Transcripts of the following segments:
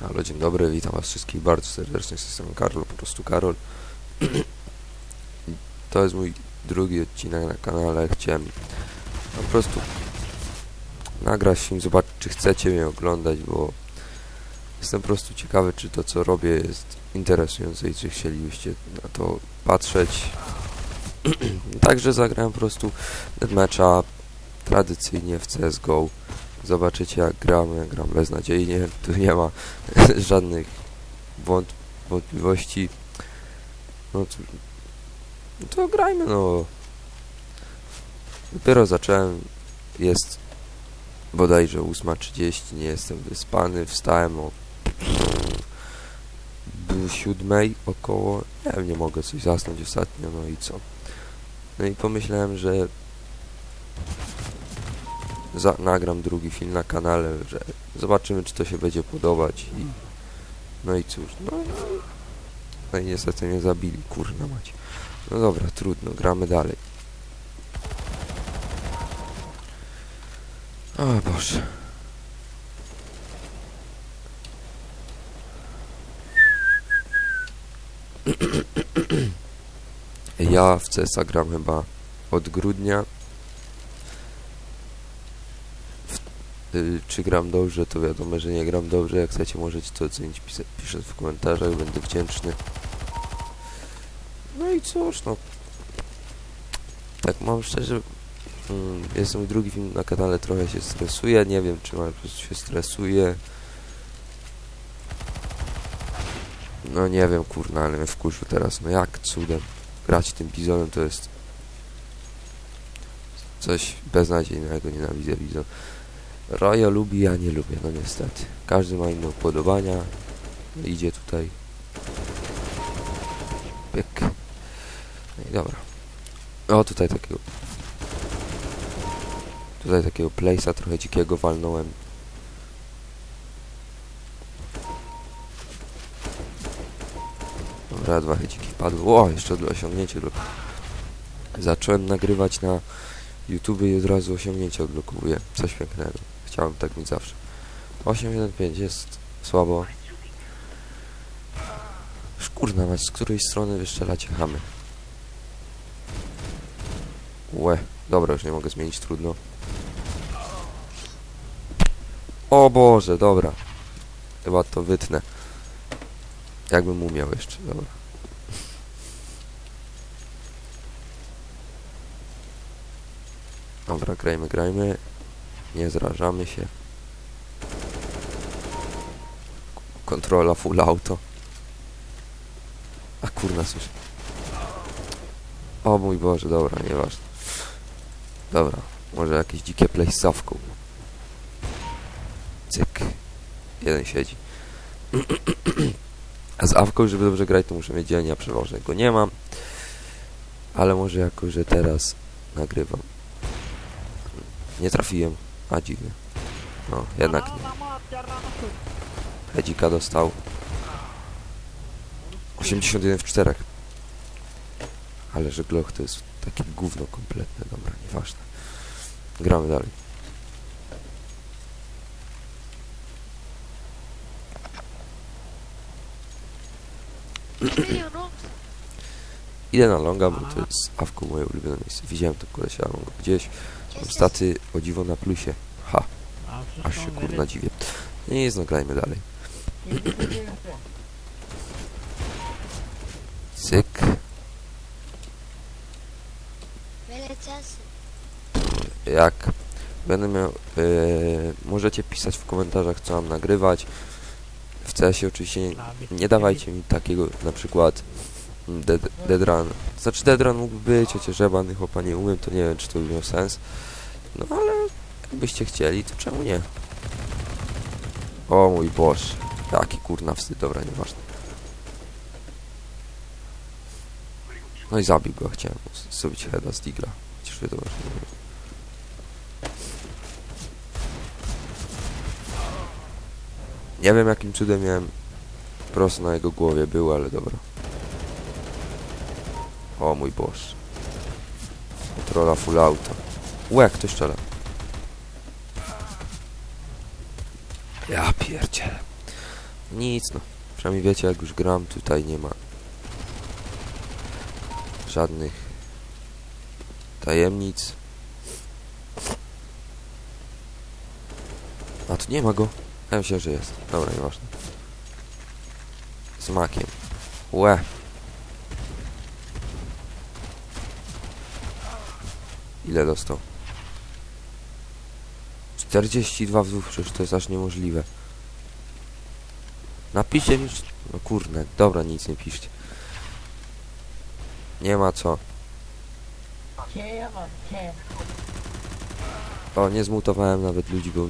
Halo, dzień dobry, witam was wszystkich bardzo serdecznie, strony Karol, po prostu Karol. To jest mój drugi odcinek na kanale, chciałem po prostu nagrać film, zobaczyć czy chcecie mnie oglądać, bo jestem po prostu ciekawy, czy to co robię jest interesujące i czy chcielibyście na to patrzeć. Także zagrałem po prostu matcha tradycyjnie w CSGO. Zobaczycie jak gram, ja gram beznadziejnie, tu nie ma żadnych wąt wątpliwości. No to, no to grajmy no. Dopiero zacząłem, jest bodajże 8.30, nie jestem wyspany, wstałem o był siódmej około, nie wiem, nie mogę coś zasnąć ostatnio, no i co. No i pomyślałem, że za, nagram drugi film na kanale, że zobaczymy, czy to się będzie podobać i no i cóż, no, no i niestety mnie zabili, kurna mać. No dobra, trudno, gramy dalej. O Boże. Ja w CSa gram chyba od grudnia. Czy gram dobrze, to wiadomo, że nie gram dobrze. Jak chcecie, możecie to ocenić pisząc w komentarzach, będę wdzięczny. No i cóż, no. Tak mam szczerze, mm, jest mój drugi film na kanale, trochę się stresuję, nie wiem, czy mam po prostu się stresuję. No nie wiem, kurna, ale mnie wkurzył teraz, no jak cudem. Grać tym bizonem to jest coś beznadziejnego, nienawidzę bizon. Roya lubi, ja nie lubię, no niestety. Każdy ma inne upodobania. Idzie tutaj. Pyk. No i dobra. O, tutaj takiego... Tutaj takiego place'a trochę dzikiego walnąłem. Dobra, dwa dziki padły. O, jeszcze do osiągnięcie. Do... Zacząłem nagrywać na YouTube i od razu osiągnięcie odblokowuję. Coś pięknego. Chciałem tak mieć zawsze. 8.1.5 jest słabo. Szkurna mać, z której strony wyszczelacie chamy? Łe, dobra, już nie mogę zmienić, trudno. O Boże, dobra. Chyba to wytnę. Jakbym umiał jeszcze, dobra. Dobra, grajmy, grajmy. Nie zrażamy się. Kontrola full auto. A kurna, słyszę. O mój Boże, dobra, nieważne. Dobra, może jakieś dzikie zawką. Cyk. Jeden siedzi. A z awką, żeby dobrze grać, to muszę mieć dzielnia przewożę. Go nie mam. Ale może jako, że teraz nagrywam. Nie trafiłem. A dziwnie. No, jednak nie. Hedzika dostał. 81 w 4. Ale że Glock to jest takie gówno kompletne. Dobra, nieważne. Gramy dalej. Idę na longa, bo to jest awką moje ulubione miejsce. Widziałem to kolesia longa gdzieś. Mam staty o dziwo na plusie. Ha, aż się kurna dziwię. Nie jest, no grajmy dalej. Cyk. Jak będę miał... Yy, możecie pisać w komentarzach, co mam nagrywać. W CS-ie oczywiście nie, nie dawajcie mi takiego na przykład dead, dead run. Znaczy dead run mógłby być, chociaż żebany chłopa nie umiem, to nie wiem, czy to by miał sens. No ale jakbyście chcieli, to czemu nie? O mój Boże. Jaki kurna wstyd, dobra, nieważne. No i zabił go, chciałem zrobić heada z digla. Chociaż wiadomo, że nie wiem. Nie wiem jakim cudem miałem prosto na jego głowie był, ale dobra. O mój Boże. Kontrola full auto. Łe, ktoś strzela. Ja pierdzielę. Nic no. Przynajmniej wiecie jak już gram, tutaj nie ma żadnych tajemnic. A tu nie ma go. Ja myślę, że jest. Dobra, nieważne. Z makiem. Łe. Ile dostał? 42 wzów, przecież to jest aż niemożliwe. Napiszcie mi... No kurde, dobra, nic nie piszcie. Nie ma co. O, nie zmutowałem nawet ludzi, bo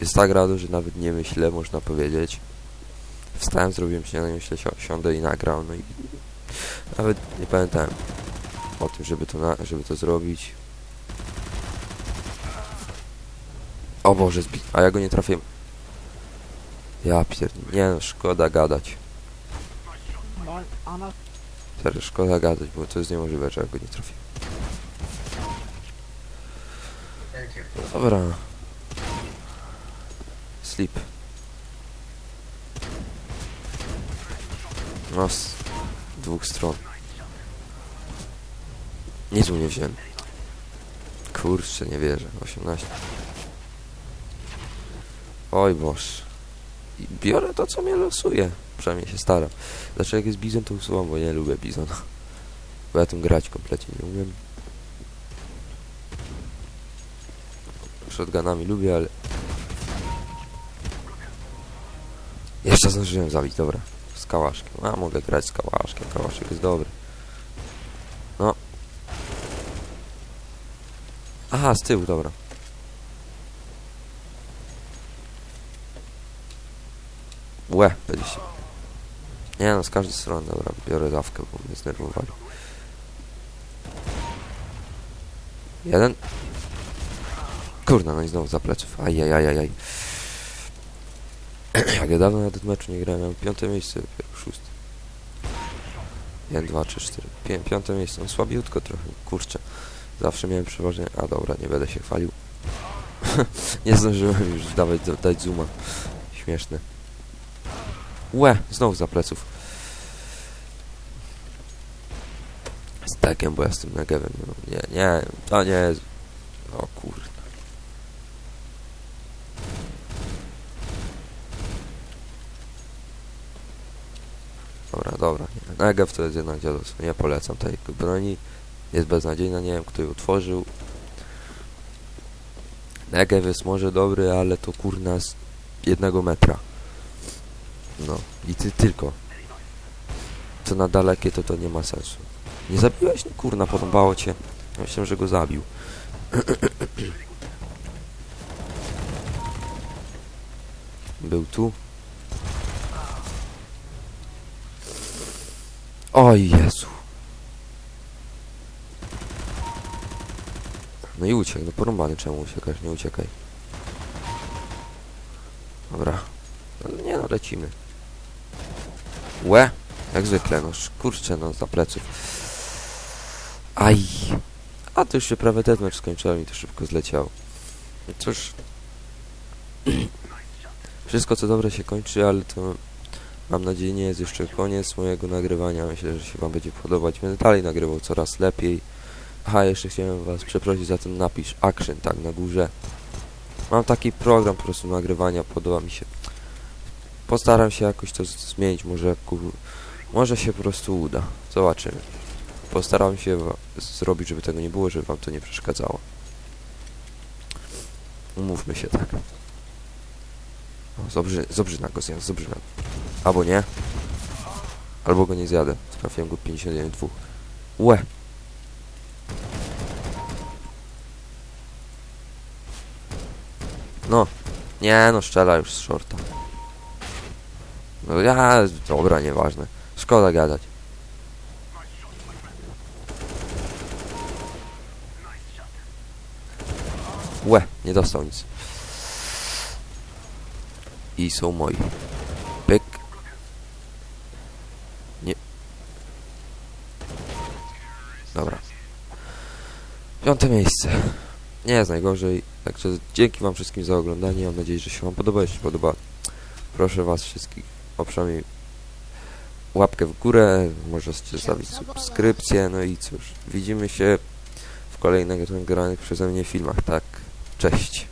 jest tak rado, że nawet nie myślę, można powiedzieć. Wstałem, zrobiłem śniadanie, myślę, si siądę i nagrał, no i nawet nie pamiętałem o tym, żeby to, żeby to zrobić. O Boże, zbi a ja go nie trafię. Ja pierd... Nie no, szkoda gadać. Serio, szkoda gadać, bo to jest niemożliwe, że ja go nie trafię. Dobra. Sleep. No, z dwóch stron. Nic mu nie wziąłem. Kurczę, nie wierzę. 18. Oj boż. Biorę to, co mnie losuje. Przynajmniej się staram. Znaczy jak jest bizon, to usuwam, bo nie lubię bizona. Bo ja tym grać kompletnie nie umiem. Shotgunami lubię, ale... Jeszcze zdążyłem zabić, dobra. Z kałaszkiem. A, mogę grać z kałaszkiem. Kałaszek jest dobry. No. Aha, z tyłu, dobra. Łe, będzie się... Nie no, z każdej strony, dobra, biorę dawkę, bo mnie znerwowali. Jeden. Kurna, no i znowu za pleców. Ajajajajaj. Jak ja dawno na tym meczu nie grałem, piąte miejsce, szóste. Jeden, dwa, trzy, cztery. Pię piąte miejsce, no słabiutko trochę, kurczę. Zawsze miałem przeważnie... A dobra, nie będę się chwalił. nie zdążyłem już dawać, dać zooma. Śmieszne. Łe, znowu za pleców. Z tekiem, bo ja z tym. No, nie, nie, to nie jest... O kurde. Dobra, dobra. Negev to jest jednak dziadostwo. Nie polecam tej broni. Jest beznadziejna, nie wiem kto ją utworzył. Negev jest może dobry, ale to kurna z jednego metra. No i ty tylko. To na dalekie to to nie ma sensu. Nie zabiłeś? No kurna, podobało cię. Ja Myślałem, że go zabił. Był tu. Oj Jezu. No i uciekł, no porąbany czemu uciekasz? Nie uciekaj. Dobra. No, nie no, lecimy. Łe! Jak zwykle, no kurczę, no za pleców. Aj! A to już się prawie mecz skończyłem i to szybko zleciało. No Cóż... Wszystko co dobre się kończy, ale to mam nadzieję nie jest jeszcze koniec mojego nagrywania. Myślę, że się wam będzie podobać. Będę dalej nagrywał coraz lepiej. Aha, jeszcze chciałem was przeprosić za ten napis Action, tak, na górze. Mam taki program po prostu nagrywania, podoba mi się. Postaram się jakoś to zmienić, może może się po prostu uda. Zobaczymy. Postaram się zrobić, żeby tego nie było, żeby wam to nie przeszkadzało. Umówmy się tak. O, zobrzy, zobrzyna go zjadł, zobrzyna. Albo nie. Albo go nie zjadę. Trafiłem go 51 dwóch. Łe. No. Nie no, strzela już z shorta. No ja... Dobra, nieważne. Szkoda gadać. Łe, nie dostał nic. I są moi. Pyk. Nie. Dobra. Piąte miejsce. Nie jest najgorzej. Także dzięki wam wszystkim za oglądanie. Mam nadzieję, że się wam podoba. Jeśli podoba, proszę was wszystkich o przynajmniej łapkę w górę, możecie zostawić subskrypcję, no i cóż, widzimy się w kolejnych nagranych przeze mnie filmach, tak? Cześć!